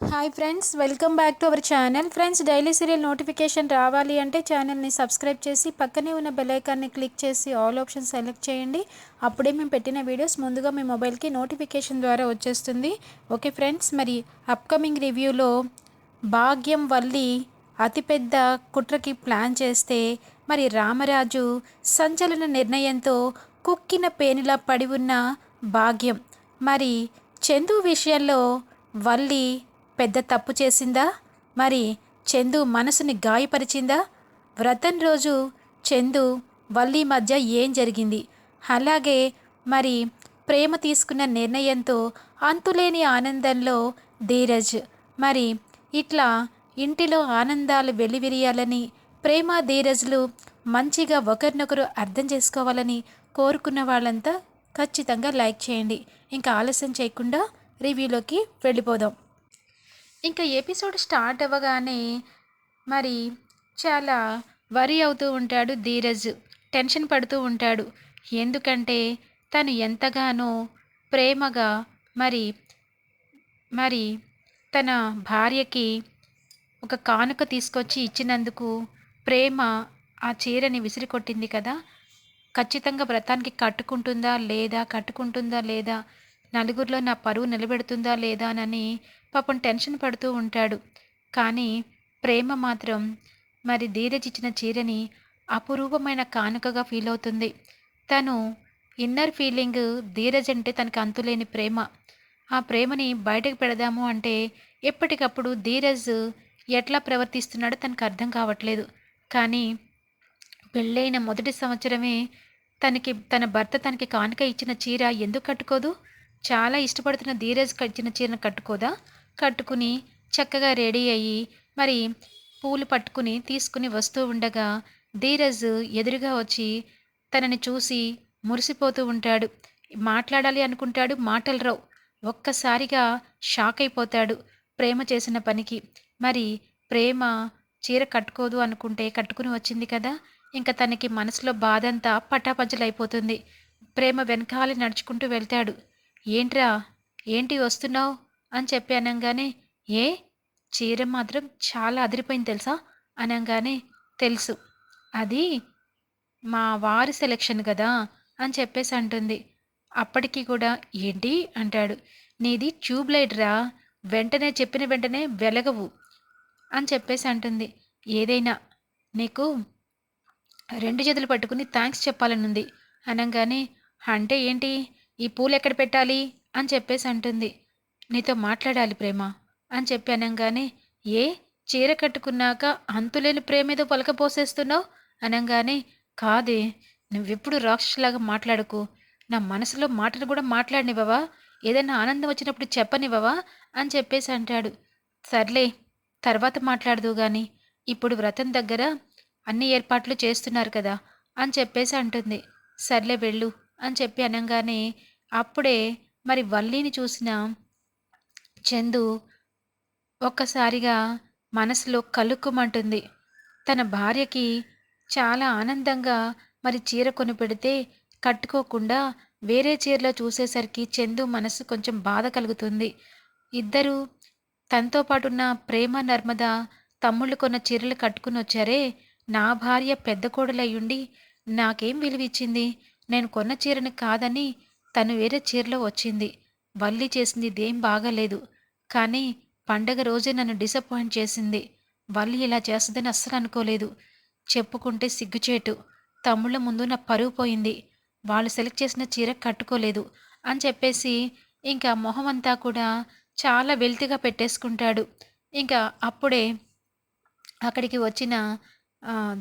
Hi friends welcome back to our channel friends daily serial notification రావాలి అంటే ఛానల్ని subscribe చేసి పక్కనే ఉన్న బెల్ఐకాన్ని క్లిక్ చేసి ఆల్ ఆప్షన్ సెలెక్ట్ చేయండి. అప్పుడే మేము పెట్టిన వీడియోస్ ముందుగా మీ మొబైల్కి నోటిఫికేషన్ ద్వారా వచ్చేస్తుంది. ఓకే ఫ్రెండ్స్ మరి అప్కమింగ్ రివ్యూలో భాగ్యం వల్లి అతిపెద్ద కుట్రకి ప్లాన్ చేస్తే మరి రామరాజు సంచలన నిర్ణయంతో కుక్కిన పేనిలా పడి ఉన్న భాగ్యం. మరి చందు విషయంలో వల్లి పెద్ద తప్పు చేసిందా? మరి చందు మనసుని గాయపరిచిందా? వ్రతం రోజు చందు వల్లి మధ్య ఏం జరిగింది? అలాగే మరి ప్రేమ తీసుకున్న నిర్ణయంతో అంతులేని ఆనందంలో ధీరజ్ మరి ఇట్లా ఇంటిలో ఆనందాలు వెలివిరియాలని ప్రేమ ధీరజ్లు మంచిగా ఒకరినొకరు అర్థం చేసుకోవాలని కోరుకున్న వాళ్ళంతా ఖచ్చితంగా లైక్ చేయండి. ఇంకా ఆలస్యం చేయకుండా రివ్యూలోకి వెళ్ళిపోదాం. ఇంకా ఎపిసోడ్ స్టార్ట్ అవ్వగానే మరి చాలా వరి అవుతూ ఉంటాడు ధీరజ్. టెన్షన్ పడుతూ ఉంటాడు. ఎందుకంటే తను ఎంతగానో ప్రేమగా మరి మరి తన భార్యకి ఒక కానుక తీసుకొచ్చి ఇచ్చినందుకు ప్రేమ ఆ చీరని విసిరికొట్టింది కదా? ఖచ్చితంగా వ్రతానికి కట్టుకుంటుందా లేదా కట్టుకుంటుందా లేదా నలుగురిలో నా పరువు నిలబెడుతుందా లేదా అని పాపం టెన్షన్ పడుతూ ఉంటాడు. కానీ ప్రేమ మాత్రం మరి ధీరజ్ ఇచ్చిన చీరని అపురూపమైన కానుకగా ఫీల్ అవుతుంది. తను ఇన్నర్ ఫీలింగ్ ధీరజ్ అంటే తనకు అంతులేని ప్రేమ. ఆ ప్రేమని బయటకు పెడదాము అంటే ఎప్పటికప్పుడు ధీరజ్ ఎట్లా ప్రవర్తిస్తున్నాడో తనకు అర్థం కావట్లేదు. కానీ పెళ్ళైన మొదటి సంవత్సరమే తనకి తన భర్త తనకి కానుక ఇచ్చిన చీర ఎందుకు కట్టుకోదు? చాలా ఇష్టపడుతున్న ధీరజ్ ఇచ్చిన చీరను కట్టుకోదా? కట్టుకుని చక్కగా రెడీ అయ్యి మరి పూలు పట్టుకుని తీసుకుని వస్తూ ఉండగా ధీరజ్ ఎదురుగా వచ్చి తనని చూసి మురిసిపోతూ ఉంటాడు. మాట్లాడాలి అనుకుంటాడు మాటలు రావు ఒక్కసారిగా షాక్ అయిపోతాడు ప్రేమ చేసిన పనికి. మరి ప్రేమ చీర కట్టుకోదు అనుకుంటే కట్టుకుని వచ్చింది కదా ఇంకా తనకి మనసులో బాధ అంతా పటాపంచలైపోతుంది. ప్రేమ వెనకాలి నడుచుకుంటూ వెళ్తాడు. ఏంట్రా ఏంటి వస్తున్నావు? అని చెప్పి అనగానే ఏ? చీర మాత్రం చాలా అదిరిపోయింది తెలుసా? అనగానే తెలుసు. అది మా వారి సెలెక్షన్ కదా? అని చెప్పేసి అంటుంది. అప్పటికి కూడా ఏంటి? అంటాడు. నీది ట్యూబ్ లైట్ రా. వెంటనే చెప్పిన వెంటనే వెలగవు. అని చెప్పేసి అంటుంది. ఏదైనా నీకు రెండు చేతులు పట్టుకుని థ్యాంక్స్ చెప్పాలనుంది. అనగానే అంటే ఏంటి? ఈ పూలు ఎక్కడ పెట్టాలి? అని చెప్పేసి అంటుంది. నీతో మాట్లాడాలి ప్రేమ అని చెప్పి అనగానే ఏ? చీర కట్టుకున్నాక అంతులేని ప్రేమ ఏదో పలకపోసేస్తున్నావు అనగానే కాదే నువ్వెప్పుడు రాక్షసులాగా మాట్లాడకు. నా మనసులో మాటలు కూడా మాట్లాడినివ్వవా? ఏదైనా ఆనందం వచ్చినప్పుడు చెప్పనివ్వవా? అని చెప్పేసి అంటాడు. సర్లే తర్వాత మాట్లాడదు గాని. ఇప్పుడు వ్రతం దగ్గర అన్ని ఏర్పాట్లు చేస్తున్నారు కదా? అని చెప్పేసి అంటుంది. సర్లే వెళ్ళు అని చెప్పి అనగానే అప్పుడే మరి వల్లీని చూసిన చందు ఒక్కసారిగా మనసులో కలుక్కుమంటుంది. తన భార్యకి చాలా ఆనందంగా మరి చీర కొని పెడితే కట్టుకోకుండా వేరే చీరలో చూసేసరికి చందు మనసు కొంచెం బాధ కలుగుతుంది. ఇద్దరు తనతో పాటున్న ప్రేమ నర్మద తమ్ముళ్ళు కొన్న చీరలు కట్టుకుని వచ్చారే. నా భార్య పెద్ద కోడలయ్యుండి నాకేం విలువిచ్చింది? నేను కొన్న చీరని కాదని తను వేరే చీరలో వచ్చింది. వల్లి చేసింది ఇదేం బాగాలేదు. కానీ పండగ రోజే నన్ను డిసప్పాయింట్ చేసింది. వల్లి ఇలా చేస్తుందని అస్సలు అనుకోలేదు. చెప్పుకుంటే సిగ్గుచేటు. తమ్ముళ్ళ ముందు నా పరువు పోయింది. వాళ్ళు సెలెక్ట్ చేసిన చీర కట్టుకోలేదు అని చెప్పేసి ఇంకా మొహం అంతా కూడా చాలా వెల్తిగా పెట్టేసుకుంటాడు. ఇంకా అప్పుడే అక్కడికి వచ్చిన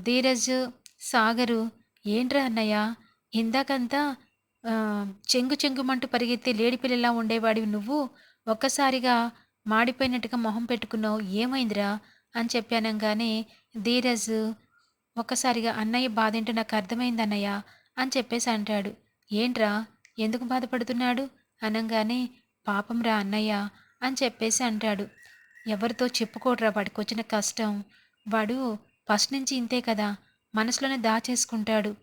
ధీరజ్ సాగరు ఏంట్రా అన్నయ్య ఇందాకంతా చెంగు చెంగుమంటూ పరిగెత్తి లేడిపిల్లలా ఉండేవాడివి నువ్వు. ఒక్కసారిగా మాడిపోయినట్టుగా మొహం పెట్టుకున్నావు ఏమైందిరా? అని చెప్పానంగానే ధీరజ్ ఒక్కసారిగా అన్నయ్య బాధేంటో నాకు అర్థమైంది అన్నయ్య అని చెప్పేసి అంటాడు. ఏంట్రా? ఎందుకు బాధపడుతున్నాడు? అనగానే పాపం రా అన్నయ్య అని చెప్పేసి అంటాడు. ఎవరితో చెప్పుకోడ్రా వాడికి వచ్చిన కష్టం. వాడు ఫస్ట్ నుంచి ఇంతే కదా మనసులోనే దాచేసుకుంటాడు.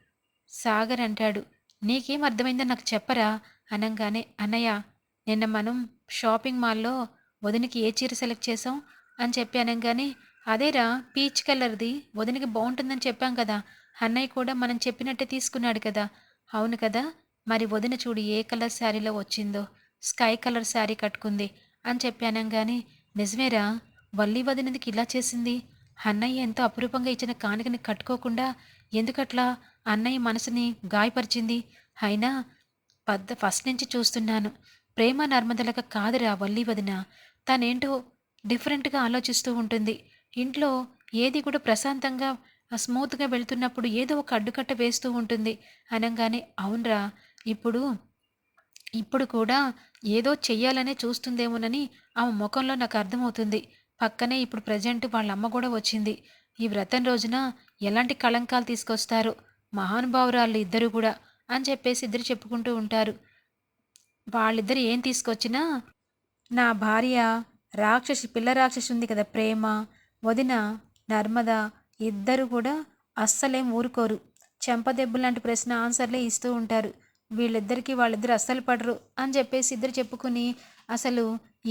సాగర్ అంటాడు. నీకేం అర్థమైందో నాకు చెప్పరా? అనగానే అన్నయ్య నిన్న మనం షాపింగ్ మాల్లో వదినకి ఏ చీర సెలెక్ట్ చేసాం అని చెప్పి కానీ అదేరా పీచ్ కలర్ది. వదినకి బాగుంటుందని చెప్పాం కదా. అన్నయ్య కూడా మనం చెప్పినట్టే తీసుకున్నాడు కదా. అవును కదా? మరి వదిన చూడు ఏ కలర్ శారీలో వచ్చిందో. స్కై కలర్ శారీ కట్టుకుంది అని చెప్పి కానీ నిజమేరా వల్లి వదినదికి ఇలా చేసింది. అన్నయ్య ఎంతో అపురూపంగా ఇచ్చిన కానుకని కట్టుకోకుండా ఎందుకట్లా అన్నయ్య మనసుని గాయపరిచింది? అయినా పద్ద ఫస్ట్ నుంచి చూస్తున్నాను. ప్రేమ నర్మదలక కాదురా వల్లి వదిన. తనేంటో డిఫరెంట్గా ఆలోచిస్తూ ఉంటుంది. ఇంట్లో ఏది కూడా ప్రశాంతంగా స్మూత్గా వెళ్తున్నప్పుడు ఏదో ఒక అడ్డుకట్ట వేస్తూ ఉంటుంది. అనగానే అవునరా ఇప్పుడు ఇప్పుడు కూడా ఏదో చెయ్యాలనే చూస్తుందేమోనని ఆమె ముఖంలో నాకు అర్థమవుతుంది. పక్కనే ఇప్పుడు ప్రజెంట్ వాళ్ళ అమ్మ కూడా వచ్చింది. ఈ వ్రతం రోజున ఎలాంటి కళంకాలు తీసుకొస్తారు? మహానుభావురాళ్ళు ఇద్దరు కూడా అని చెప్పేసి ఇద్దరు చెప్పుకుంటూ ఉంటారు. వాళ్ళిద్దరు ఏం తీసుకొచ్చినా నా భార్య రాక్షసి పిల్ల రాక్షసి ఉంది కదా ప్రేమ. వదిన నర్మద ఇద్దరు కూడా అస్సలేం ఊరుకోరు. చెంపదెబ్బు లాంటి ప్రశ్న ఆన్సర్లే ఇస్తూ ఉంటారు. వీళ్ళిద్దరికీ వాళ్ళిద్దరు అస్సలు పడరు అని చెప్పేసి ఇద్దరు చెప్పుకుని అసలు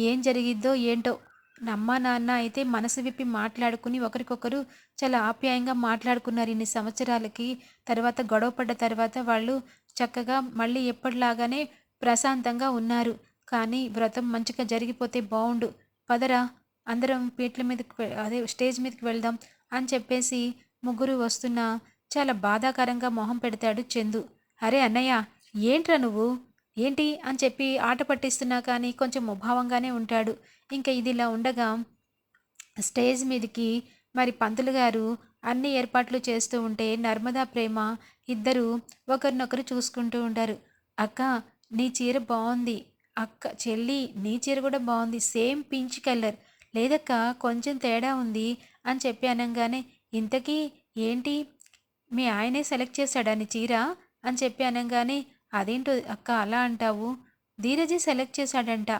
ఏం జరిగిద్దో ఏంటో నమ్మ నాన్న అయితే మనసు విప్పి మాట్లాడుకుని ఒకరికొకరు చాలా ఆప్యాయంగా మాట్లాడుకున్నారు ఇన్ని సంవత్సరాలకి. తర్వాత గొడవ పడ్డ తర్వాత వాళ్ళు చక్కగా మళ్ళీ ఎప్పటిలాగానే ప్రశాంతంగా ఉన్నారు. కానీ వ్రతం మంచిగా జరిగిపోతే బాగుండు పదరా అందరం పీట్ల మీదకి అదే స్టేజ్ మీదకి వెళ్దాం అని చెప్పేసి ముగ్గురు వస్తున్నా చాలా బాధాకరంగా మొహం పెడతాడు చందు. అరే అన్నయ్య ఏంట్రా నువ్వు? ఏంటి? అని చెప్పి ఆట పట్టిస్తున్నా కానీ కొంచెం ముభావంగానే ఉంటాడు. ఇంకా ఇది ఇలా ఉండగా స్టేజ్ మీదకి మరి పంతులు గారు అన్ని ఏర్పాట్లు చేస్తూ ఉంటే నర్మదా ప్రేమ ఇద్దరు ఒకరినొకరు చూసుకుంటూ ఉంటారు. అక్క నీ చీర బాగుంది అక్క చెల్లి నీ చీర కూడా బాగుంది. Same pinch colour. లేదక్క కొంచెం తేడా ఉంది అని చెప్పి అనగానే ఇంతకీ ఏంటి? మీ ఆయనే సెలెక్ట్ చేశాడా నీ చీర? అని చెప్పి అనగానే అదేంటో అక్క అలా అంటావు? ధీరజీ సెలెక్ట్ చేశాడంట.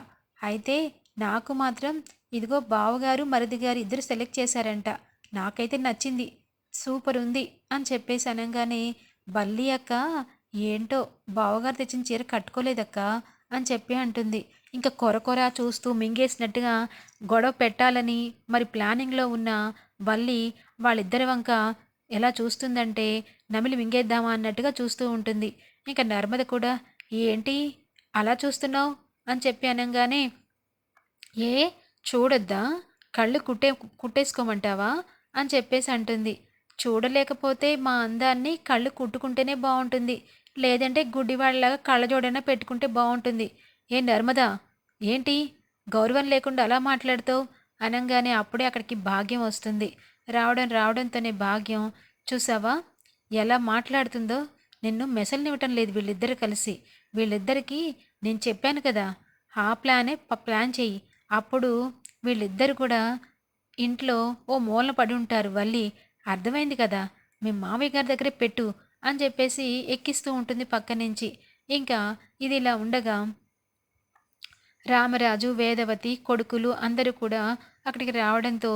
అయితే నాకు మాత్రం ఇదిగో బావగారు మరిది గారు ఇద్దరు సెలెక్ట్ చేశారంట. నాకైతే నచ్చింది. సూపర్ ఉంది. అని చెప్పేసి అనగానే బల్లి అక్క ఏంటో? బావగారు తెచ్చిన చీర కట్టుకోలేదక్క. అని చెప్పి అంటుంది. ఇంకా కొరకొర చూస్తూ మింగేసినట్టుగా గొడవ పెట్టాలని మరి ప్లానింగ్లో ఉన్న వల్లి వాళ్ళిద్దరి వంక ఎలా చూస్తుందంటే నమిలి మింగేద్దామా అన్నట్టుగా చూస్తూ ఉంటుంది. ఇంకా నర్మద కూడా ఏంటి? అలా చూస్తున్నావు? అని చెప్పి అనగానే ఏ? చూడొద్దా? కళ్ళు కుట్టే కుట్టేసుకోమంటావా? అని చెప్పేసి అంటుంది. చూడలేకపోతే మా అందాన్ని కళ్ళు కుట్టుకుంటేనే బాగుంటుంది లేదంటే గుడ్డివాళ్ళలాగా కళ్ళజోడైనా పెట్టుకుంటే బాగుంటుంది. ఏ నర్మదా ఏంటి? గౌరవం లేకుండా అలా మాట్లాడుతావు? అనగానే అప్పుడే అక్కడికి భాగ్యం వస్తుంది. రావడం రావడంతోనే భాగ్యం. చూసావా? ఎలా మాట్లాడుతుందో? నిన్ను మెసల్నివ్వటం లేదు వీళ్ళిద్దరు కలిసి. వీళ్ళిద్దరికీ నేను చెప్పాను కదా ఆ ప్లానే ప్లాన్ చెయ్యి. అప్పుడు వీళ్ళిద్దరు కూడా ఇంట్లో ఓ మూల పడి ఉంటారు. వల్లి అర్థమైంది కదా? మీ మామయ్య గారి దగ్గరే పెట్టు. అని చెప్పేసి ఎక్కిస్తూ ఉంటుంది పక్క నుంచి. ఇంకా ఇది ఇలా ఉండగా రామరాజు వేదవతి కొడుకులు అందరూ కూడా అక్కడికి రావడంతో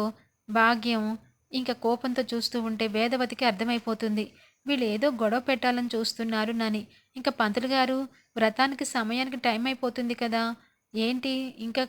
భాగ్యం ఇంకా కోపంతో చూస్తూ ఉంటే వేదవతికి అర్థమైపోతుంది. వీళ్ళు ఏదో గొడవ పెట్టాలని చూస్తున్నారు నని. ఇంకా పంతులు గారు వ్రతానికి సమయానికి టైం అయిపోతుంది కదా. ఏంటి? ఇంకా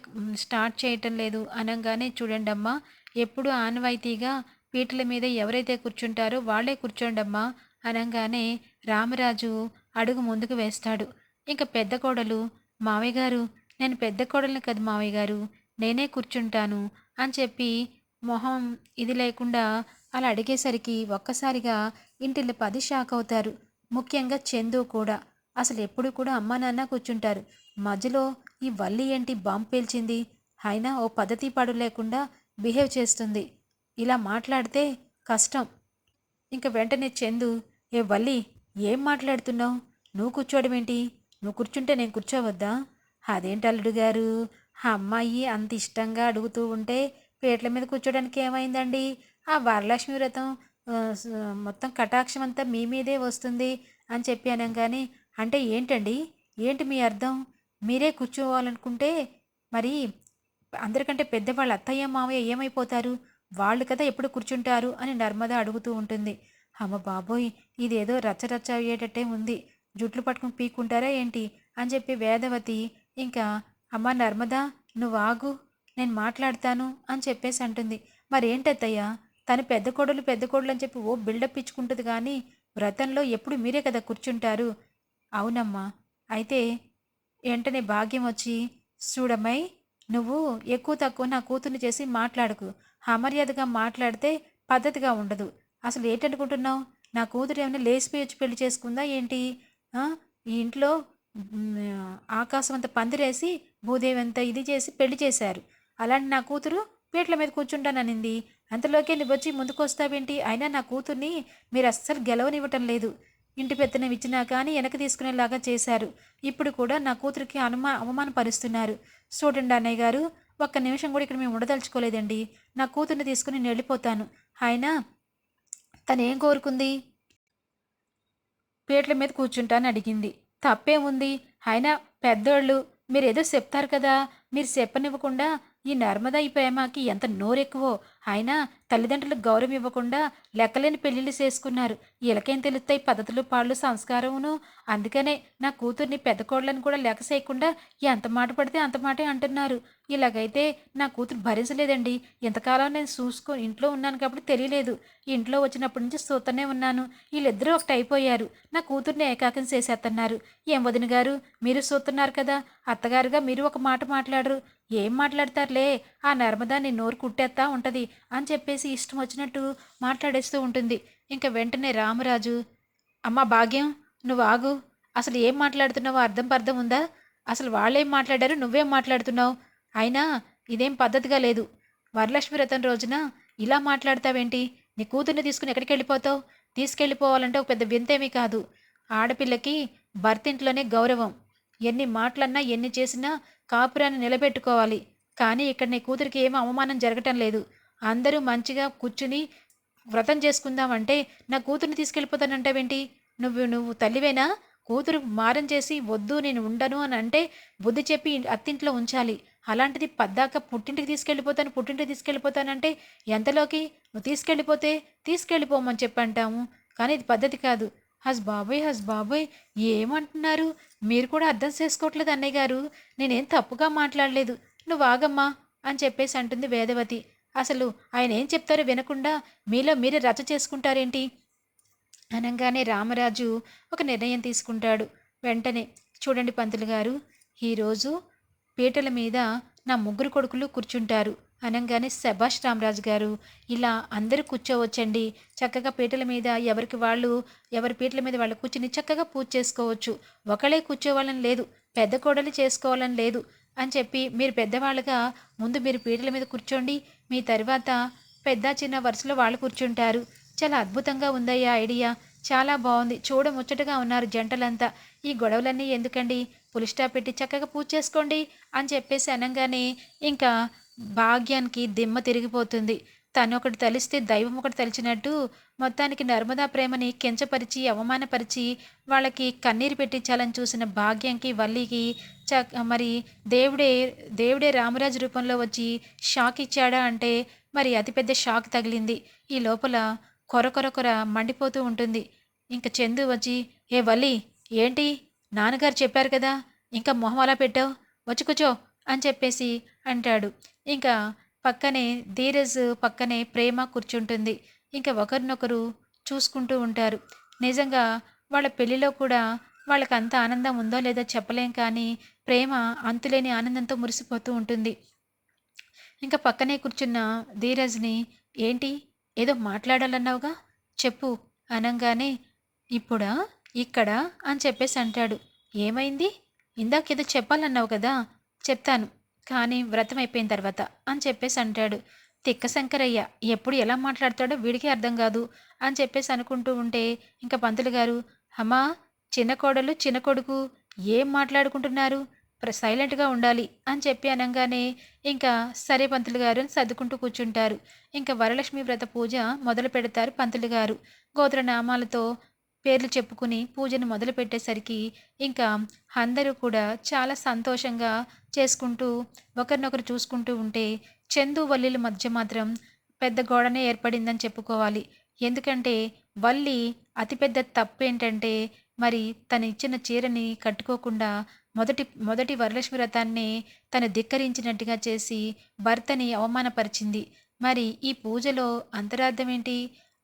స్టార్ట్ చేయటం లేదు. అనగానే చూడండి అమ్మా ఎప్పుడు ఆనవాయితీగా పీటల మీద ఎవరైతే కూర్చుంటారో వాళ్ళే కూర్చోండమ్మా అనగానే రామరాజు అడుగు ముందుకు వేస్తాడు. ఇంకా పెద్ద కోడలు మావయ్య గారు నేను పెద్ద కోడల్ని కదా మావయ్య గారు నేనే కూర్చుంటాను అని చెప్పి మొహం ఇది లేకుండా అలా అడిగేసరికి ఒక్కసారిగా ఇంటిలో పది షాక్ అవుతారు. ముఖ్యంగా చందు కూడా. అసలు ఎప్పుడు కూడా అమ్మా నాన్న కూర్చుంటారు. మధ్యలో ఈ వల్లి ఏంటి బాంబు పేల్చింది? అయినా ఓ పద్ధతి పాడు లేకుండా బిహేవ్ చేస్తుంది. ఇలా మాట్లాడితే కష్టం. ఇంక వెంటనే చందు ఏ వల్లి ఏం మాట్లాడుతున్నావు? నువ్వు కూర్చోవడం ఏంటి నువ్వు కూర్చుంటే నేను కూర్చోవద్దా? అదేంటి అల్లుడు గారు? ఆ అమ్మాయి అంత ఇష్టంగా అడుగుతూ ఉంటే పీటల మీద కూర్చోడానికి ఏమైందండి? ఆ వరలక్ష్మి వ్రతం మొత్తం కటాక్షం అంతా మీ మీదే వస్తుంది అని చెప్పి అనగానే అంటే ఏంటండి? ఏంటి మీ అర్థం? మీరే కూర్చోవాలనుకుంటే మరి అందరికంటే పెద్దవాళ్ళు అత్తయ్య మావయ్య ఏమైపోతారు? వాళ్ళు కదా ఎప్పుడు కూర్చుంటారు అని నర్మద అడుగుతూ ఉంటుంది. అమ్మ బాబోయ్ ఇదేదో రచ్చరచ్చ అయ్యేటట్టే ఉంది. జుట్లు పట్టుకుని పీక్కుంటారా ఏంటి? అని చెప్పి వేదవతి ఇంకా అమ్మ నర్మదా నువ్వు ఆగు నేను మాట్లాడతాను అని చెప్పేసి అంటుంది. మరేంటత్తయ్యా? తను పెద్ద కోడలు పెద్ద కోడలు అని చెప్పి ఓ బిల్డప్ ఇచ్చుకుంటుంది కానీ వ్రతంలో ఎప్పుడు మీరే కదా కూర్చుంటారు. అవునమ్మా. అయితే వెంటనే భాగ్యం వచ్చి చూడమ్మాయి నువ్వు ఎక్కువ తక్కువ నా కూతుర్ని చేసి మాట్లాడకు. అమర్యాదగా మాట్లాడితే పద్ధతిగా ఉండదు. అసలు ఏంటనుకుంటున్నావు? నా కూతురు ఏమైనా లేచిపోయి వచ్చి పెళ్ళి చేసుకుందా ఏంటి? ఈ ఇంట్లో ఆకాశం అంత పందిరేసి భూదేవి అంతా ఇది చేసి పెళ్ళి చేశారు. అలాంటి నా కూతురు పీటల మీద కూర్చుంటాననింది. అంతలోకే నువ్వు వచ్చి ముందుకు వస్తావేంటి అయినా నా కూతుర్ని మీరు అస్సలు గెలవనివ్వటం లేదు. ఇంటి పెత్తనం ఇచ్చినా కానీ వెనక తీసుకునేలాగా చేశారు. ఇప్పుడు కూడా నా కూతురికి అనుమా అవమానపరుస్తున్నారు. చూడండి అన్నయ్య గారు ఒక్క నిమిషం కూడా ఇక్కడ మేము ఉండదలుచుకోలేదండి. నా కూతుర్ని తీసుకుని నేను వెళ్ళిపోతాను. అయినా తనేం కోరుకుంది? పీటల మీద కూర్చుంటాను అడిగింది. తప్పేముంది? అయినా పెద్దోళ్ళు మీరేదో చెప్తారు కదా మీరు చెప్పనివ్వకుండా ఈ నర్మదా ఈ ప్రేమకి ఎంత నోరెక్కువో. అయినా తల్లిదండ్రులకు గౌరవం ఇవ్వకుండా లెక్కలేని పెళ్ళిళ్ళు చేసుకున్నారు. వీళ్ళకేం తెలుస్తాయి పద్ధతులు పాళ్ళు సంస్కారమును? అందుకనే నా కూతుర్ని పెద్ద కోళ్ళని కూడా లెక్క చేయకుండా ఎంత మాట పడితే అంత మాటే అంటున్నారు. ఇలాగైతే నా కూతురు భరించలేదండి. ఇంతకాలం నేను చూసుకో ఇంట్లో ఉన్నాను కాబట్టి తెలియలేదు. ఇంట్లో వచ్చినప్పటి నుంచి చూస్తూనే ఉన్నాను. వీళ్ళిద్దరూ ఒకటి అయిపోయారు. నా కూతుర్ని ఏకాకం చేసేస్తున్నారు ఏం వదిన గారు? మీరు చూస్తున్నారు కదా. అత్తగారుగా మీరు ఒక మాట మాట్లాడరు. ఏం మాట్లాడతారులే? ఆ నర్మదా నీ నోరు కుట్టేస్తా ఉంటుంది అని చెప్పేసి ఇష్టం వచ్చినట్టు మాట్లాడేస్తూ ఉంటుంది. ఇంకా వెంటనే రామరాజు అమ్మ భాగ్యం. నువ్వు ఆగు. అసలు ఏం మాట్లాడుతున్నావో అర్థం పర్థం ఉందా? అసలు వాళ్ళేం మాట్లాడారు? నువ్వేం మాట్లాడుతున్నావు? అయినా ఇదేం పద్ధతిగా లేదు. వరలక్ష్మి వ్రతం రోజున ఇలా మాట్లాడతావేంటి? నీ కూతుర్ని తీసుకుని ఎక్కడికి వెళ్ళిపోతావు? తీసుకెళ్ళిపోవాలంటే ఒక పెద్ద వింతేమీ కాదు. ఆడపిల్లకి భర్తింట్లోనే గౌరవం. ఎన్ని మాటలన్నా ఎన్ని చేసినా కాపురాన్ని నిలబెట్టుకోవాలి. కానీ ఇక్కడ నీ కూతురికి ఏమీ అవమానం జరగటం లేదు. అందరూ మంచిగా కూర్చుని వ్రతం చేసుకుందామంటే నా కూతుర్ని తీసుకెళ్ళిపోతానంటావేంటి? నువ్వు నువ్వు తల్లివేనా? కూతురు మారం చేసి వద్దు నేను ఉండను అని అంటే బుద్ధి చెప్పి అత్తింట్లో ఉంచాలి. అలాంటిది పద్దాక పుట్టింటికి తీసుకెళ్ళిపోతాను పుట్టింటికి తీసుకెళ్ళిపోతానంటే ఎంతలోకి? నువ్వు తీసుకెళ్ళిపోతే తీసుకెళ్ళిపోమని చెప్పి అంటాము కానీ ఇది పద్ధతి కాదు. హస్ బాబోయ్ హస్ బాబోయ్ ఏమంటున్నారు? మీరు కూడా అర్థం చేసుకోవట్లేదు అన్నయ్య గారు. నేనేం తప్పుగా మాట్లాడలేదు. నువ్వు ఆగమ్మా అని చెప్పేసి అంటుంది వేదవతి. అసలు ఆయన ఏం చెప్తారో వినకుండా మీలో మీరే రచ చేసుకుంటారేంటి? అనగానే రామరాజు ఒక నిర్ణయం తీసుకుంటాడు. వెంటనే చూడండి పంతులు గారు ఈరోజు పీటల మీద నా ముగ్గురు కొడుకులు కూర్చుంటారు. అనగానే శభాష్ రామరాజు గారు ఇలా అందరూ కూర్చోవచ్చండి. చక్కగా పీటల మీద ఎవరికి వాళ్ళు ఎవరి పీటల మీద వాళ్ళు కూర్చుని చక్కగా పూజ చేసుకోవచ్చు. ఒకళ్ళే కూర్చోవాలని లేదు పెద్ద కోడలు చేసుకోవాలని లేదు అని చెప్పి మీరు పెద్దవాళ్ళుగా ముందు మీరు పీటల మీద కూర్చోండి. మీ తర్వాత పెద్ద చిన్న వరుసలో వాళ్ళు కూర్చుంటారు. చాలా అద్భుతంగా ఉందయ్యా ఐడియా. చాలా బాగుంది. చూడ ముచ్చటగా ఉన్నారు జంటలంతా. ఈ గొడవలన్నీ ఎందుకండి? పులి పెట్టి చక్కగా పూజ చేసుకోండి అని చెప్పేసి అనగానే ఇంకా భాగ్యానికి దిమ్మ తిరిగిపోతుంది. తను ఒకటి తలిస్తే దైవం ఒకటి తలిచినట్టు మొత్తానికి నర్మదా ప్రేమని కించపరిచి అవమానపరిచి వాళ్ళకి కన్నీరు పెట్టించాలని చూసిన భాగ్యంకి వల్లికి చ మరి దేవుడే దేవుడే రామరాజు రూపంలో వచ్చి షాక్ ఇచ్చాడా అంటే మరి అతిపెద్ద షాక్ తగిలింది. ఈ లోపల కొర కొర కొర మండిపోతూ ఉంటుంది. ఇంకా చందు వచ్చి ఏ వల్లి ఏంటి? నాన్నగారు చెప్పారు కదా ఇంకా మొహం అలా పెట్టావు? వచ్చి కూర్చో అని చెప్పేసి అంటాడు. ఇంకా పక్కనే ధీరజ్ పక్కనే ప్రేమ కూర్చుంటుంది. ఇంకా ఒకరినొకరు చూసుకుంటూ ఉంటారు. నిజంగా వాళ్ళ పెళ్ళిలో కూడా వాళ్ళకి అంత ఆనందం ఉందో లేదో చెప్పలేం కానీ ప్రేమ అంతులేని ఆనందంతో మురిసిపోతూ ఉంటుంది. ఇంకా పక్కనే కూర్చున్న ధీరజ్ని ఏంటి? ఏదో మాట్లాడాలన్నావుగా? చెప్పు అనగానే ఇప్పుడా? ఇక్కడ అని చెప్పేసి అంటాడు. ఏమైంది? ఇందాకేదో చెప్పాలన్నావు కదా చెప్తాను. కానీ వ్రతం అయిపోయిన తర్వాత అని చెప్పేసి అంటాడు. తిక్క శంకరయ్య ఎప్పుడు ఎలా మాట్లాడతాడో వీడికి అర్థం కాదు అని చెప్పేసి అనుకుంటూ ఉంటే ఇంకా పంతులు గారు అమ్మా చిన్న కోడలు చిన్న కొడుకు ఏం మాట్లాడుకుంటున్నారు? ప్ర- సైలెంట్గా ఉండాలి అని చెప్పి అనగానే ఇంకా సరే పంతులు గారు అని సర్దుకుంటూ కూర్చుంటారు. ఇంకా వరలక్ష్మి వ్రత పూజ మొదలు పెడతారు పంతులు గారు. గోత్రనామాలతో పేర్లు చెప్పుకుని పూజను మొదలుపెట్టేసరికి ఇంకా అందరూ కూడా చాలా సంతోషంగా చేసుకుంటూ ఒకరినొకరు చూసుకుంటూ ఉంటే చందు వల్లిల మధ్య మాత్రం పెద్ద గోడనే ఏర్పడిందని చెప్పుకోవాలి. ఎందుకంటే వల్లి అతిపెద్ద తప్పు ఏంటంటే మరి తను ఇచ్చిన చీరని కట్టుకోకుండా మొదటి మొదటి వరలక్ష్మి వ్రతాన్ని తను ధిక్కరించినట్టుగా చేసి భర్తని అవమానపరిచింది. మరి ఈ పూజలో అంతరార్థం ఏంటి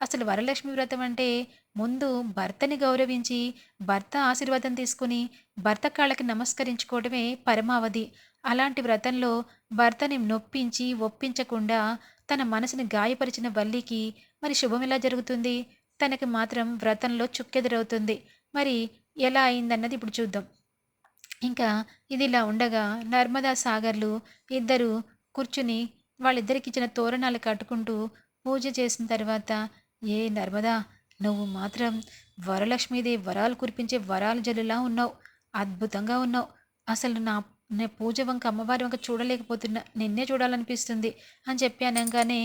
అసలు వరలక్ష్మి వ్రతం అంటే ముందు భర్తని గౌరవించి భర్త ఆశీర్వాదం తీసుకుని భర్త కాళ్ళకి నమస్కరించుకోవడమే పరమావధి. అలాంటి వ్రతంలో భర్తని నొప్పించి ఒప్పించకుండా తన మనసుని గాయపరిచిన వల్లికి మరి శుభం ఎలా జరుగుతుంది? తనకి మాత్రం వ్రతంలో చుక్కెదురవుతుంది. మరి ఎలా అయిందన్నది ఇప్పుడు చూద్దాం. ఇంకా ఇది ఇలా ఉండగా నర్మదా సాగర్లు ఇద్దరు కూర్చుని వాళ్ళిద్దరికి ఇచ్చిన తోరణాలు కట్టుకుంటూ పూజ చేసిన తర్వాత ఏ నర్మదా నువ్వు మాత్రం వరలక్ష్మీదేవి వరాలు కురిపించే వరాల జల్లులా ఉన్నావు. అద్భుతంగా ఉన్నావు. అసలు నా నే పూజ వంక అమ్మవారి వంక చూడలేకపోతున్నా నిన్నే చూడాలనిపిస్తుంది అని చెప్పి అనగానే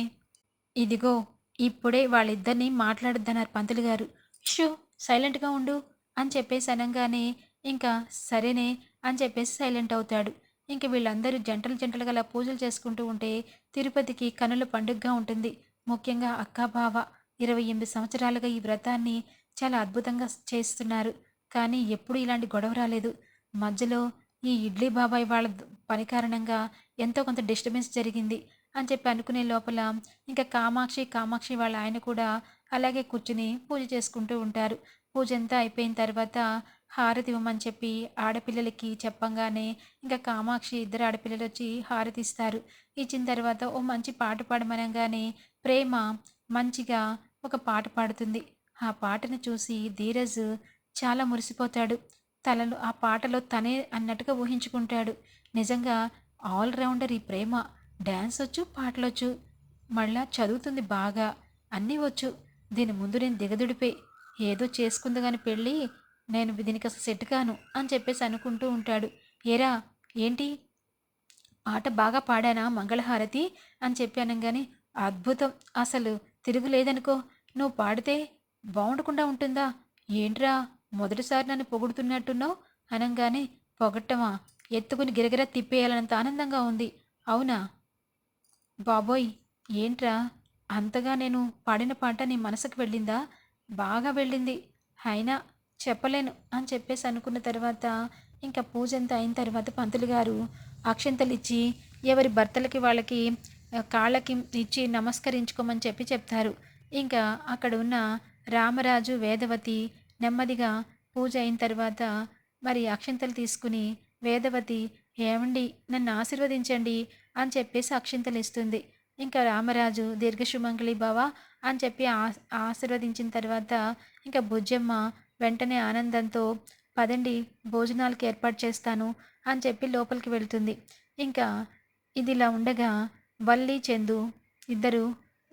ఇదిగో ఇప్పుడే వాళ్ళిద్దరిని మాట్లాడద్దన్నారు పంతులు గారు. షూ సైలెంట్గా ఉండు అని చెప్పేసి అనగానే ఇంకా సరేనే అని చెప్పేసి సైలెంట్ అవుతాడు. ఇంక వీళ్ళందరూ జంటలు జంటలుగా అలా పూజలు చేసుకుంటూ ఉంటే తిరుపతికి కనుల పండుగగా ఉంటుంది. ముఖ్యంగా అక్క బావ ఇరవై ఎనిమిది సంవత్సరాలుగా ఈ వ్రతాన్ని చాలా అద్భుతంగా చేస్తున్నారు. కానీ ఎప్పుడు ఇలాంటి గొడవ రాలేదు. మధ్యలో ఈ ఇడ్లీ బాబాయ్ వాళ్ళ పని కారణంగా ఎంతో కొంత డిస్టర్బెన్స్ జరిగింది అని చెప్పి అనుకునే లోపల ఇంకా కామాక్షి కామాక్షి వాళ్ళ ఆయన కూడా అలాగే కూర్చుని పూజ చేసుకుంటూ ఉంటారు. పూజ అంతా అయిపోయిన తర్వాత హారతి ఇవ్వమని చెప్పి ఆడపిల్లలకి చెప్పంగానే ఇంకా కామాక్షి ఇద్దరు ఆడపిల్లలు వచ్చి హారతి ఇస్తారు. ఇచ్చిన తర్వాత ఓ మంచి పాట పాడమనగానే ప్రేమ మంచిగా ఒక పాట పాడుతుంది. ఆ పాటను చూసి ధీరజ్ చాలా మురిసిపోతాడు. తలలో ఆ పాటలో తనే అన్నట్టుగా ఊహించుకుంటాడు. నిజంగా ఆల్రౌండర్ ఈ ప్రేమ. డ్యాన్స్ వచ్చు పాటలొచ్చు మళ్ళా చదువుతుంది బాగా. అన్నీ వచ్చు. దీని ముందు నేను దిగదుడిపోయి ఏదో చేసుకుంది కానీ పెళ్ళి నేను దీనికి అసలు సెట్ కాను అని చెప్పేసి అనుకుంటూ ఉంటాడు. ఏరా ఏంటి? పాట బాగా పాడానా మంగళహారతి అని చెప్పాను కానీ అద్భుతం. అసలు తిరుగులేదనుకో. నువ్వు పాడితే బాగుండకుండా ఉంటుందా? ఏంట్రా మొదటిసారి నన్ను పొగుడుతున్నట్టున్నావు? అనంగానే పొగట్టమా? ఎత్తుకుని గిరగిర తిప్పేయాలనంత ఆనందంగా ఉంది. అవునా? బాబోయ్ ఏంట్రా? అంతగా నేను పాడిన పాట నీ మనసుకు వెళ్ళిందా? బాగా వెళ్ళింది. అయినా చెప్పలేను అని చెప్పేసి అనుకున్న తర్వాత ఇంకా పూజ అంతా అయిన తర్వాత పంతులు గారు అక్షంతలు ఇచ్చి ఎవరి భర్తలకి వాళ్ళకి కాళ్ళకి ఇచ్చి నమస్కరించుకోమని చెప్పి చెప్తారు. ఇంకా అక్కడ ఉన్న రామరాజు వేదవతి నెమ్మదిగా పూజ అయిన తర్వాత మరి అక్షింతలు తీసుకుని వేదవతి ఏమండి? నన్ను ఆశీర్వదించండి అని చెప్పేసి అక్షింతలు ఇస్తుంది. ఇంకా రామరాజు దీర్ఘశుమంగళి బావ అని చెప్పి ఆశీర్వదించిన తర్వాత ఇంకా బుజ్జమ్మ వెంటనే ఆనందంతో పదండి భోజనాలకు ఏర్పాటు చేస్తాను అని చెప్పి లోపలికి వెళ్తుంది. ఇంకా ఇదిలా ఉండగా వల్లి చందు ఇద్దరు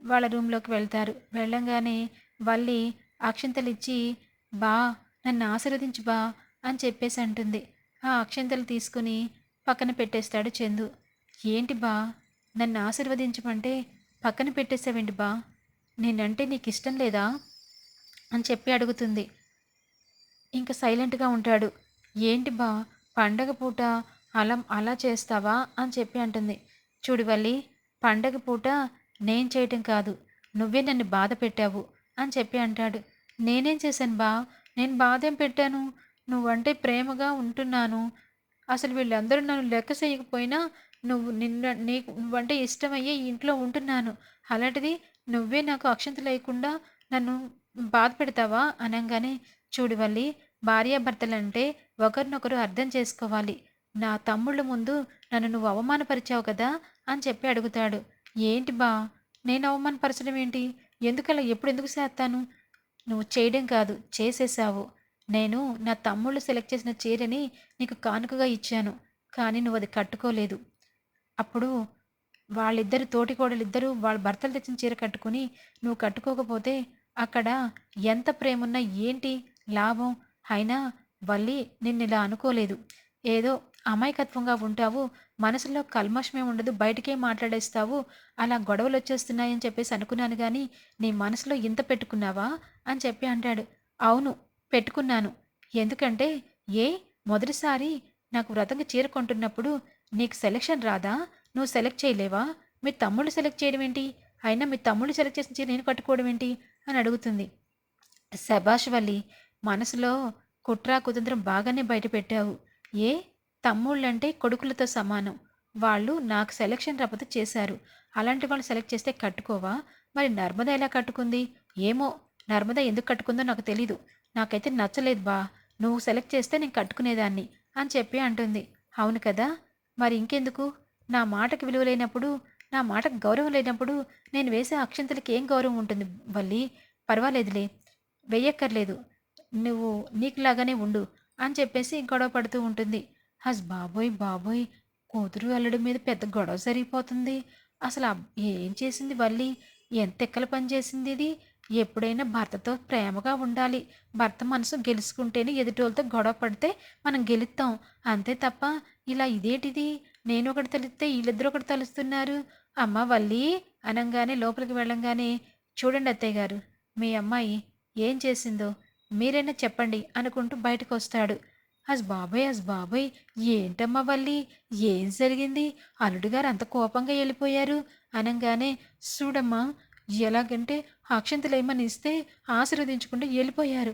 వాళ్ళ రూమ్లోకి వెళ్తారు. వెళ్ళంగానే వల్లి అక్షంతలిచ్చి బా నన్ను ఆశీర్వదించు బా అని చెప్పేసి అంటుంది. ఆ అక్షంతలు తీసుకుని పక్కన పెట్టేస్తాడు చందు. ఏంటి బా నన్ను ఆశీర్వదించమంటే పక్కన పెట్టేసావేంటి బా? నేనంటే నీకు ఇష్టం లేదా? అని చెప్పి అడుగుతుంది. ఇంకా సైలెంట్గా ఉంటాడు. ఏంటి బా పండగ పూట అలా అలా చేస్తావా? అని చెప్పి అంటుంది. చూడివల్లి పండగ పూట నేను చేయటం కాదు నువ్వే నన్ను బాధ పెట్టావు అని చెప్పి అంటాడు. నేనేం చేశాను బా? నేను బాధేం పెట్టాను? నువ్వంటే ప్రేమగా ఉంటున్నాను. అసలు వీళ్ళందరూ నన్ను లెక్క చేయకపోయినా నువ్వు నిన్న నీకు నువ్వంటే ఇష్టమయ్యే ఇంట్లో ఉంటున్నాను. అలాంటిది నువ్వే నాకు అక్షంత లేకుండా నన్ను బాధ పెడతావా? అనగానే చూడవల్లి భార్యాభర్తలంటే ఒకరినొకరు అర్థం చేసుకోవాలి. నా తమ్ముళ్ళ ముందు నన్ను నువ్వు అవమానపరిచావు కదా? అని చెప్పి అడుగుతాడు. ఏంటి బా? నేను అవమానపరచడం ఏంటి? ఎందుకలా? ఎప్పుడు ఎందుకు చేస్తాను? నువ్వు చేయడం కాదు చేసేసావు. నేను నా తమ్ముళ్ళు సెలెక్ట్ చేసిన చీరని నీకు కానుకగా ఇచ్చాను కానీ నువ్వు అది కట్టుకోలేదు. అప్పుడు వాళ్ళిద్దరు తోటికోడలిద్దరూ వాళ్ళ భర్తలు తెచ్చిన చీర కట్టుకుని నువ్వు కట్టుకోకపోతే అక్కడ ఎంత ప్రేమున్నా ఏంటి? లాభం? అయినా వల్లి ఇలా అనుకోలేదు. ఏదో అమాయకత్వంగా ఉంటావు మనసులో కల్మషమే ఉండదు బయటకే మాట్లాడేస్తావు అలా గొడవలు వచ్చేస్తున్నాయని చెప్పేసి అనుకున్నాను కానీ నీ మనసులో ఇంత పెట్టుకున్నావా? అని చెప్పి అంటాడు. అవును పెట్టుకున్నాను. ఎందుకంటే ఏ మొదటిసారి నాకు వ్రతంగా చీర కొంటున్నప్పుడు నీకు సెలెక్షన్ రాదా? నువ్వు సెలెక్ట్ చేయలేవా? మీ తమ్ముళ్ళు సెలెక్ట్ చేయడం ఏంటి? అయినా మీ తమ్ముళ్ళు సెలెక్ట్ చేసిన చీర నేను కట్టుకోవడం ఏంటి? అని అడుగుతుంది. శభాష్ వల్లి మనసులో కుట్రా కుతంత్రం బాగానే బయట పెట్టావు ఏ తమ్ముళ్ళంటే కొడుకులతో సమానం. వాళ్ళు నాకు సెలక్షన్ రపత చేశారు. అలాంటి వాళ్ళు సెలెక్ట్ చేస్తే కట్టుకోవా? మరి నర్మద ఎలా కట్టుకుంది? ఏమో నర్మద ఎందుకు కట్టుకుందో నాకు తెలీదు. నాకైతే నచ్చలేదు బా. నువ్వు సెలెక్ట్ చేస్తే నేను కట్టుకునేదాన్ని అని చెప్పి అంటుంది. అవును కదా? మరి ఇంకెందుకు? నా మాటకు విలువ లేనప్పుడు నా మాటకు గౌరవం లేనప్పుడు నేను వేసే అక్షంతలకి ఏం గౌరవం ఉంటుంది వల్లి? పర్వాలేదులే. వెయ్యక్కర్లేదు. నువ్వు నీకులాగానే ఉండు అని చెప్పేసి గొడవ పడుతూ ఉంటుంది. హస్ బాబోయ్ బాబోయ్. కూతురు అల్లుడి మీద పెద్ద గొడవ సరిపోతుంది అసలు ఏం చేసింది వల్లి? ఎంత ఎక్కల పని చేసింది ఇది? ఎప్పుడైనా భర్తతో ప్రేమగా ఉండాలి. భర్త మనసు గెలుచుకుంటేనే ఎదుటోళ్ళతో గొడవ పడితే మనం గెలుస్తాం. అంతే తప్ప ఇలా ఇదేటిది? నేను ఒకటి తలిస్తే వీళ్ళిద్దరు ఒకటి తలుస్తున్నారు. అమ్మ వల్లి! అనంగానే లోపలికి వెళ్ళంగానే చూడండి అత్తయ్య గారు మీ అమ్మాయి ఏం చేసిందో మీరైనా చెప్పండి అనుకుంటూ బయటకు వస్తాడు అస్ బాబాయ్ అస్ బాబాయ్ ఏంటమ్మా వల్లి? ఏం జరిగింది? అల్లుడు గారు అంత కోపంగా వెళ్ళిపోయారు. అనగానే చూడమ్మా ఎలాగంటే అక్షంతలు ఏమని ఇస్తే ఆశీర్వదించుకుంటూ వెళ్ళిపోయారు.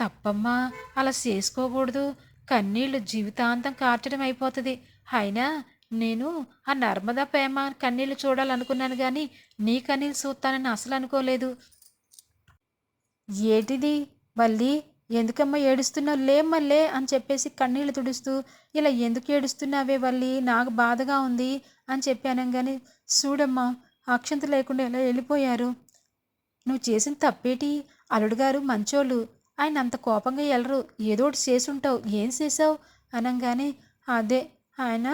తప్పమ్మా అలా చేసుకోకూడదు. కన్నీళ్ళు జీవితాంతం కార్చడం అయిపోతుంది. అయినా నేను ఆ నర్మదా ప్రేమ కన్నీళ్ళు చూడాలనుకున్నాను కానీ నీ కన్నీళ్ళు చూస్తానని అసలు అనుకోలేదు. ఏటిది మళ్ళీ ఎందుకమ్మా ఏడుస్తున్నావు? లేమ్మల్లే అని చెప్పేసి కన్నీళ్ళు తుడుస్తూ ఇలా ఎందుకు ఏడుస్తున్నావే వల్లి? నాకు బాధగా ఉంది అని చెప్పాను కానీ చూడమ్మా అక్షంత లేకుండా ఎలా వెళ్ళిపోయారు? నువ్వు చేసిన తప్పేటి? అల్లుడు గారు మంచోళ్ళు. ఆయన అంత కోపంగా వెళ్ళరు ఏదో ఒకటి చేసి ఉంటావు ఏం చేసావు అనగానే అదే ఆయన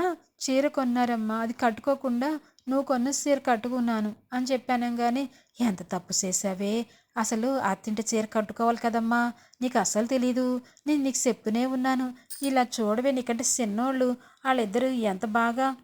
చీర కొన్నారమ్మా. అది కట్టుకోకుండా నువ్వు కొన్న చీర కట్టుకున్నాను అని చెప్పి అనగానే ఎంత తప్పు చేసావే అసలు అత్తింటి చీర కట్టుకోవాలి కదమ్మా? నీకు అస్సలు తెలీదు. నేను నీకు చెప్తూనే ఉన్నాను. ఇలా చూడవే నీకంటే చిన్నోళ్ళు వాళ్ళిద్దరూ ఎంత బాగా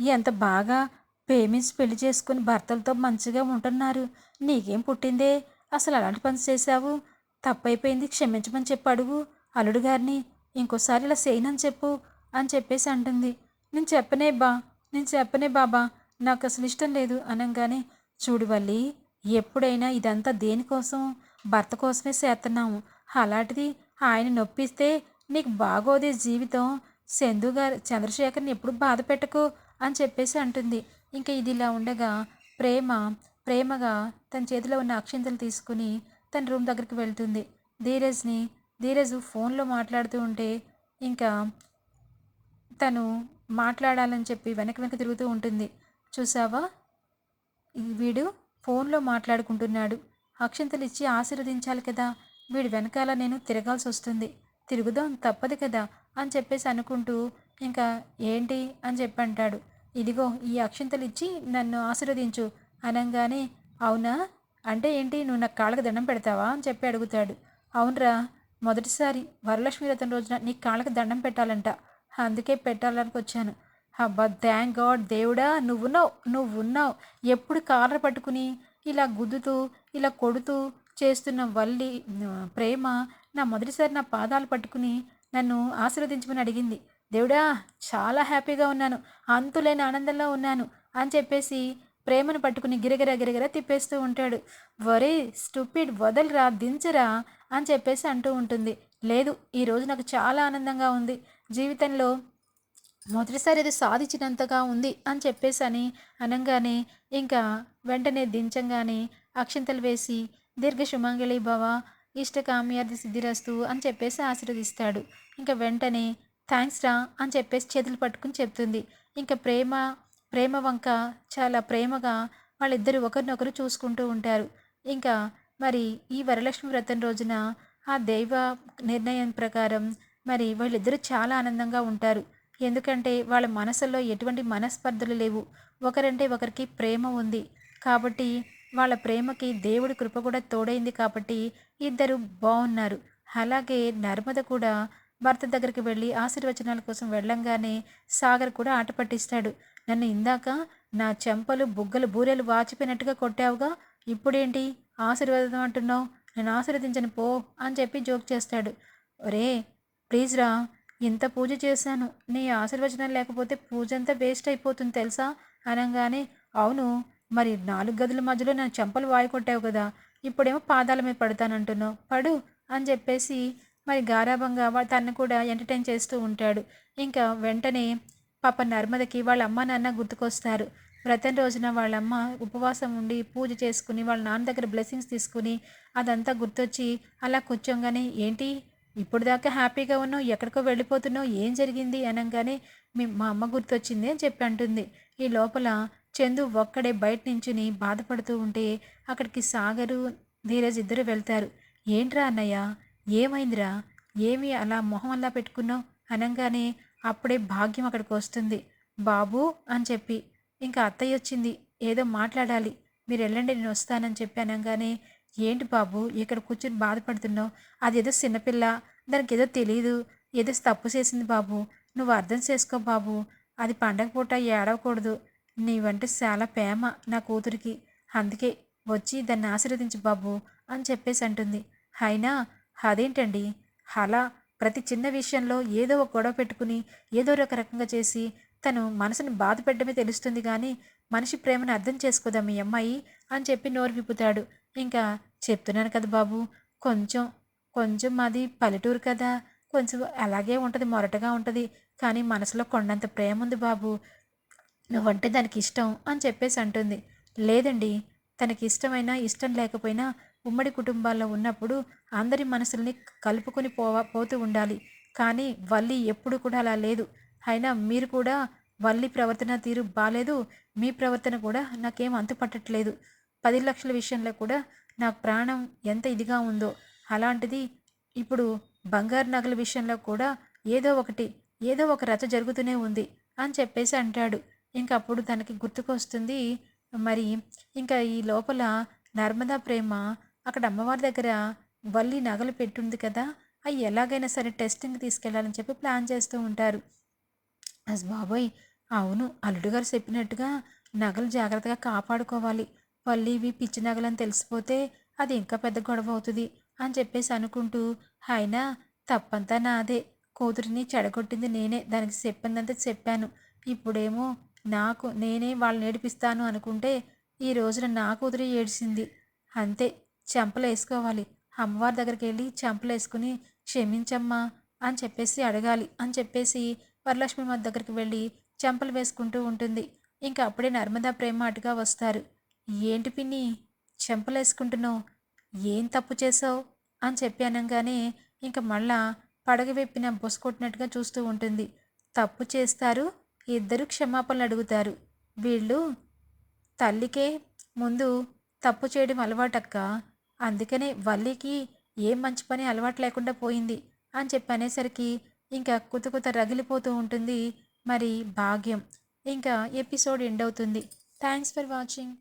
ఎంత బాగా ప్రేమించి పెళ్ళి చేసుకుని భర్తలతో మంచిగా ఉంటున్నారు. నీకేం పుట్టిందే? అసలు అలాంటి పని చేశావు? తప్పైపోయింది. క్షమించమని చెప్పి అడుగు. అల్లుడు గారిని ఇంకోసారి ఇలా చేయనని చెప్పు అని చెప్పేసి అంటుంది. నేను చెప్పనే బా నేను చెప్పనే బాబా. నాకు అసలు ఇష్టం లేదు అనగానే చూడు వల్లి ఎప్పుడైనా ఇదంతా దేనికోసం? భర్త కోసమే చేస్తున్నాము అలాంటిది ఆయన నొప్పిస్తే నీకు బాగోదే జీవితం. చందు గారు చంద్రశేఖర్ని ఎప్పుడు బాధ పెట్టకు అని చెప్పేసి అంటుంది. ఇంకా ఇది ఇలా ఉండగా ప్రేమ ప్రేమగా తన చేతిలో ఉన్న అక్షింతలు తీసుకుని తన రూమ్ దగ్గరికి వెళ్తుంది. ధీరజ్ని ధీరజ్ ఫోన్లో మాట్లాడుతూ ఉంటే ఇంకా తను మాట్లాడాలని చెప్పి వెనక వెనక తిరుగుతూ ఉంటుంది. చూసావా? వీడు ఫోన్లో మాట్లాడుకుంటున్నాడు. అక్షంతలు ఇచ్చి ఆశీర్వదించాలి కదా. వీడి వెనకాల నేను తిరగాల్సి వస్తుంది. తిరుగుదాం తప్పదు కదా అని చెప్పేసి అనుకుంటూ ఇంకా ఏంటి అని చెప్పి అంటాడు ఇదిగో ఈ అక్షంతలు ఇచ్చి నన్ను ఆశీర్వదించు. అనగానే అవునా? అంటే ఏంటి? నువ్వు నాకు కాళ్ళకి దండం పెడతావా అని చెప్పి అడుగుతాడు. అవునరా. మొదటిసారి వరలక్ష్మి రథం రోజున నీ కాళ్ళకి దండం పెట్టాలంట. అందుకే పెట్టాలనుకొచ్చాను. వచ్చాను అబ్బా థ్యాంక్ గాడ్ దేవుడా నువ్వున్నావు నువ్వున్నావు. ఎప్పుడు కాళ్ళ పట్టుకుని ఇలా గుద్దుతూ ఇలా కొడుతూ చేస్తున్న వల్లి ప్రేమ నా మొదటిసారి నా పాదాలు పట్టుకుని నన్ను ఆశీర్వదించమని అడిగింది. దేవుడా చాలా హ్యాపీగా ఉన్నాను అంతులేని ఆనందంలో ఉన్నాను అని చెప్పేసి ప్రేమను పట్టుకుని గిరగిర గిరగిర తిప్పేస్తూ ఉంటాడు. వరే స్టూపిడ్ వదలరా దించరా అని చెప్పేసి అంటూ ఉంటుంది. లేదు ఈరోజు నాకు చాలా ఆనందంగా ఉంది. జీవితంలో మొదటిసారి అది సాధించినంతగా ఉంది అని చెప్పేసి అని అనగానే ఇంకా వెంటనే దించంగానే అక్షంతలు వేసి దీర్ఘ సుమంగళి భవ ఇష్టకామ్యార్థి సిద్ధిరస్తు అని చెప్పేసి ఆశీర్వదిస్తాడు. ఇంకా వెంటనే థ్యాంక్స్ రా అని చెప్పేసి చేతులు పట్టుకుని చెప్తుంది. ఇంకా ప్రేమ ప్రేమ వంక చాలా ప్రేమగా వాళ్ళిద్దరూ ఒకరినొకరు చూసుకుంటూ ఉంటారు. ఇంకా మరి ఈ వరలక్ష్మి వ్రతం రోజున ఆ దైవ నిర్ణయం ప్రకారం మరి వాళ్ళిద్దరూ చాలా ఆనందంగా ఉంటారు. ఎందుకంటే వాళ్ళ మనసుల్లో ఎటువంటి మనస్పర్ధలు లేవు. ఒకరంటే ఒకరికి ప్రేమ ఉంది. కాబట్టి వాళ్ళ ప్రేమకి దేవుడి కృప కూడా తోడైంది కాబట్టి ఇద్దరు బాగున్నారు అలాగే నర్మద కూడా భర్త దగ్గరికి వెళ్ళి ఆశీర్వచనాల కోసం వెళ్ళంగానే సాగర్ కూడా ఆట పట్టిస్తాడు. నన్ను ఇందాక నా చెంపలు బుగ్గలు బూరెలు వాచిపోయినట్టుగా కొట్టావుగా. ఇప్పుడేంటి? ఆశీర్వాదం అంటున్నావు. నేను ఆశీర్వదించను పో అని చెప్పి జోక్ చేస్తాడు. ఒరే ప్లీజ్ రా. ఇంత పూజ చేశాను. నీ ఆశీర్వచనం లేకపోతే పూజ అంతా వేస్ట్ అయిపోతుంది తెలుసా? అనగానే అవును. మరి నాలుగు గదుల మధ్యలో నా చెంపలు వాయికొట్టావు కదా. ఇప్పుడేమో పాదాల మీద పడతానంటున్నావు. పడు అని చెప్పేసి మరి గారాభంగా వా- తను కూడా ఎంటర్టైన్ చేస్తూ ఉంటాడు. ఇంకా వెంటనే పాప నర్మదకి వాళ్ళ అమ్మ నాన్న గుర్తుకొస్తారు. వ్రతం రోజున వాళ్ళమ్మ ఉపవాసం ఉండి పూజ చేసుకుని వాళ్ళ నాన్న దగ్గర బ్లెస్సింగ్స్ తీసుకుని అదంతా గుర్తొచ్చి అలా కూర్చోగానే ఏంటి? ఇప్పుడు దాకా హ్యాపీగా ఉన్నావు ఎక్కడికో వెళ్ళిపోతున్నావు ఏం జరిగింది అనగానే మీ మా అమ్మ గుర్తొచ్చింది అని చెప్పి అంటుంది. ఈ లోపల చందు ఒక్కడే బయట నించుని బాధపడుతూ ఉంటే అక్కడికి సాగరు ధీరజ్ ఇద్దరు వెళ్తారు. ఏంట్రా అన్నయ్య ఏమైందిరా? ఏమి అలా మొహం అలా పెట్టుకున్నావు? అనగానే అప్పుడే భాగ్యం అక్కడికి వస్తుంది. బాబు అని చెప్పి. ఇంకా అత్తయ్య వచ్చింది ఏదో మాట్లాడాలి. మీరు వెళ్ళండి నేను వస్తానని చెప్పి అనగానే ఏంటి బాబు? ఇక్కడ కూర్చొని బాధపడుతున్నావు. అదేదో చిన్నపిల్ల. దానికి ఏదో తెలియదు ఏదో తప్పు చేసింది బాబు. నువ్వు అర్థం చేసుకో బాబు. అది పండగ పూట ఏడవకూడదు. నీవంటే చాలా ప్రేమ నా కూతురికి. అందుకే వచ్చి దాన్ని ఆశీర్వదించు బాబు అని చెప్పేసి అంటుంది. అయినా అదేంటండి? అలా ప్రతి చిన్న విషయంలో ఏదో ఒక గొడవ పెట్టుకుని ఏదో ఒక రకంగా చేసి తను మనసుని బాధ పెట్టడమే తెలుస్తుంది కానీ మనిషి ప్రేమను అర్థం చేసుకోదా మీ అమ్మాయి అని చెప్పి నోరు విప్పుతాడు. ఇంకా చెప్తున్నాను కదా బాబు కొంచెం కొంచెం మాది పల్లెటూరు కదా. కొంచెం అలాగే ఉంటుంది మొరటగా ఉంటుంది. కానీ మనసులో కొండంత ప్రేమ ఉంది బాబు. నువ్వంటే దానికి ఇష్టం అని చెప్పేసి అంటుంది. లేదండి తనకి ఇష్టమైనా ఇష్టం లేకపోయినా ఉమ్మడి కుటుంబాల్లో ఉన్నప్పుడు అందరి మనసుల్ని కలుపుకొని పోవా పోతూ ఉండాలి. కానీ వల్లి ఎప్పుడు కూడా అలా లేదు. అయినా మీరు కూడా వల్లి ప్రవర్తన తీరు బాగాలేదు మీ ప్రవర్తన కూడా నాకేం అంతుపట్టట్లేదు. పది లక్షల విషయంలో కూడా నాకు ప్రాణం ఎంత ఇదిగా ఉందో అలాంటిది ఇప్పుడు బంగారు నగల విషయంలో కూడా ఏదో ఒకటి ఏదో ఒక రచ జరుగుతూనే ఉంది అని చెప్పేసి అంటాడు. ఇంక అప్పుడు తనకి గుర్తుకొస్తుంది మరి ఇంకా ఈ లోపల నర్మదా ప్రేమ అక్కడ అమ్మవారి దగ్గర వల్లి నగలు పెట్టుంది కదా అవి ఎలాగైనా సరే టెస్టింగ్ తీసుకెళ్ళాలని చెప్పి ప్లాన్ చేస్తూ ఉంటారు. అస్ బాబోయ్ అవును అల్లుడు గారు చెప్పినట్టుగా నగలు జాగ్రత్తగా కాపాడుకోవాలి. వల్లి ఇవి పిచ్చి నగలని తెలిసిపోతే అది ఇంకా పెద్ద గొడవ అవుతుంది అని చెప్పేసి అనుకుంటూ అయినా తప్పంతా నాదే. కూతురిని చెడగొట్టింది నేనే. దానికి చెప్పిందంతా చెప్పాను. ఇప్పుడేమో నాకు నేనే వాళ్ళని ఏడిపిస్తాను అనుకుంటే ఈ రోజున నా కూతురు ఏడిసింది అంతే చెంపలు వేసుకోవాలి. అమ్మవారి దగ్గరికి వెళ్ళి చెంపలు వేసుకుని క్షమించమ్మా అని చెప్పేసి అడగాలి. అని చెప్పేసి వరలక్ష్మి మాత దగ్గరికి వెళ్ళి చెంపలు వేసుకుంటూ ఉంటుంది. ఇంకా అప్పుడే నర్మదా ప్రేమ అటుగా వస్తారు. ఏంటి పిన్ని? చెంపలేసుకుంటున్నావు. ఏం తప్పు చేసావు అని చెప్పి ఇంక మళ్ళా పడగ వెప్పిన బొసకొట్టినట్టుగా చూస్తూ ఉంటుంది. తప్పు చేస్తారు ఇద్దరు క్షమాపణలు అడుగుతారు. వీళ్ళు తల్లికే ముందు తప్పు చేయడం అలవాటక్క. అందుకనే వల్లికి ఏం మంచి పని అలవాటు లేకుండా పోయింది అని చెప్పి అనేసరికి ఇంకా కుత కుత రగిలిపోతూ ఉంటుంది. మరి భాగ్యం. ఇంకా ఎపిసోడ్ ఎండ్ అవుతుంది. Thanks for watching.